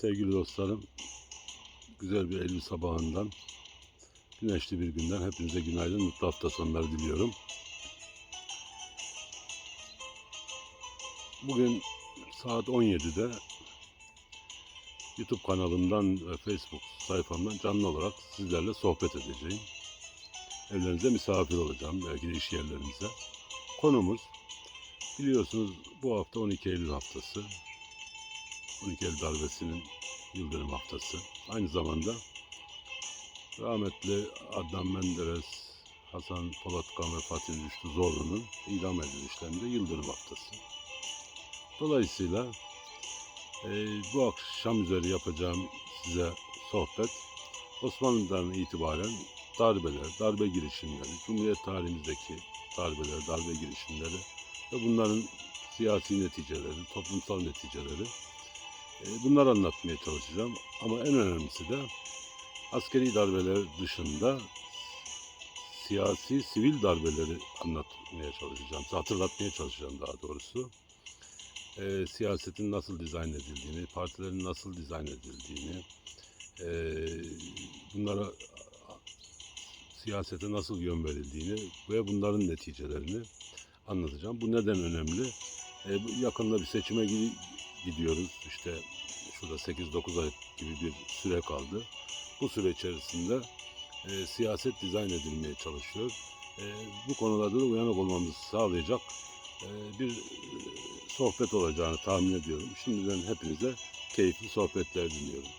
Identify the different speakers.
Speaker 1: Sevgili dostlarım, güzel bir Eylül sabahından, güneşli bir günden hepinize günaydın, mutlu hafta sonları diliyorum. Bugün saat 17'de YouTube kanalımdan ve Facebook sayfamdan canlı olarak sizlerle sohbet edeceğim. Evlerinize misafir olacağım, belki de iş yerlerinize. Konumuz, biliyorsunuz bu hafta 12 Eylül haftası. 12 Eylül darbesinin yıldönüm haftası. Aynı zamanda rahmetli Adnan Menderes, Hasan Polatkan ve Fatih Rüştü Zorlu'nun idam edilişlerinde yıldönüm haftası. Dolayısıyla e, bu akşam üzeri yapacağım size sohbet Osmanlı'dan itibaren darbeler, darbe girişimleri, Cumhuriyet tarihimizdeki darbeler, darbe girişimleri ve bunların siyasi neticeleri, toplumsal neticeleri bunları anlatmaya çalışacağım. Ama en önemlisi de askeri darbeler dışında siyasi, sivil darbeleri anlatmaya çalışacağım. Hatırlatmaya çalışacağım daha doğrusu. E, siyasetin nasıl dizayn edildiğini, partilerin nasıl dizayn edildiğini, e, bunlara siyasete nasıl yön verildiğini ve bunların neticelerini anlatacağım. Bu neden önemli? E, yakında bir seçime gidiyoruz. İşte şurada 8-9 ay gibi bir süre kaldı. Bu süre içerisinde e, siyaset dizayn edilmeye çalışıyor. E, bu konularda da uyanık olmamızı sağlayacak e, bir e, sohbet olacağını tahmin ediyorum. Şimdiden hepinize keyifli sohbetler diliyorum.